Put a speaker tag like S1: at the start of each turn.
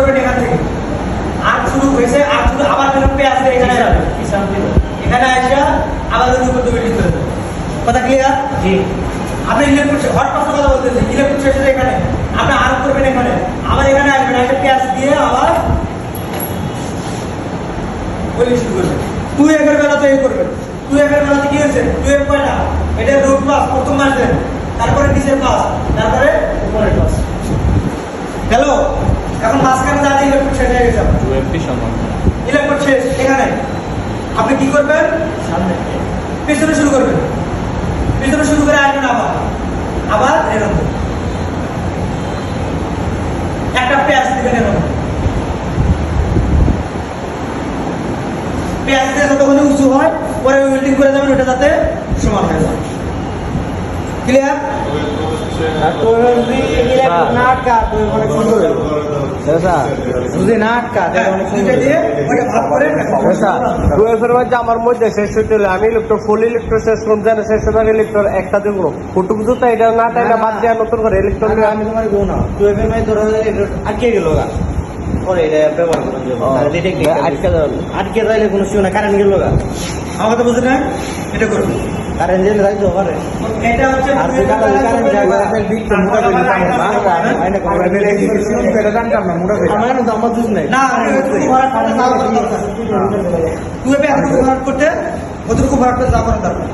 S1: করবেন এখান থেকে। আর হয়েছে আর আবার এখানে। এখানে আবার উপর দুবে কথা ক্লিয়ার
S2: জি।
S1: আপনি ইলেকট্রিক হট পাশের কথা ইলেকট্রিক এখানে। আপনি আর করবেন এখানে। আবার এখানে আসবেন একটা পেঁয়াজ দিয়ে আবার বলি শুরু করবেন। তুই একের বেলা তো এই করবেন। তুই একের বেলাতে কি হয়েছে? তুই এক কয়টা? এটা রুট পাস প্রথম মাসে তারপরে নিচের পাস তারপরে
S2: উপরে
S1: দাঁড়িয়ে ইলেকট্রিক শেষ হয়ে গেছে টু
S2: এমপি সমান
S1: ইলেকট্রিক শেষ এখানে। আপনি কি করবেন?
S2: সামনে।
S1: পিছনে শুরু করবেন। পিছনে শুরু করে আসবেন আবার। আবার এরকম। একটা পেঁয়াজ দিবেন এরকম। পেঁয়াজ দিয়ে যতক্ষণ উঁচু হয় পরে ওয়েল্ডিং করে যাবেন ওটা যাতে সমান হয়ে যায়। ক্লিয়ার
S3: আটকা আমার মধ্যে শেষ হইতে হলে আমি ইলেকট্রো ফুল ইলেকট্রো শেষ করুন জানে শেষ হতে ইলেকট্রো একটা দিয়ে করুন ফুটুক জুতা এটা না টাইলে বাদ দিয়ে নতুন করে ইলেকট্রন আমি
S4: তোমার গো না। টুয়েলভের মধ্যে ধরো আটকে গেল গা। পরে এটা ব্যবহার তার আটকে আটকে যাইলে কোনো শিও না কারেন্ট গেল
S1: আমার কথা বুঝলেন? না এটা করবেন
S4: কারেন্ট গেলে যাইতে পারে
S1: এটা হচ্ছে আর যে কারেন্ট
S5: কারেন্ট তো মুড়া করে আমার
S4: তো আমার বুঝ নাই না তুই ভরাট
S1: করতে অতটুকু ভরাট করতে যাওয়ার দরকার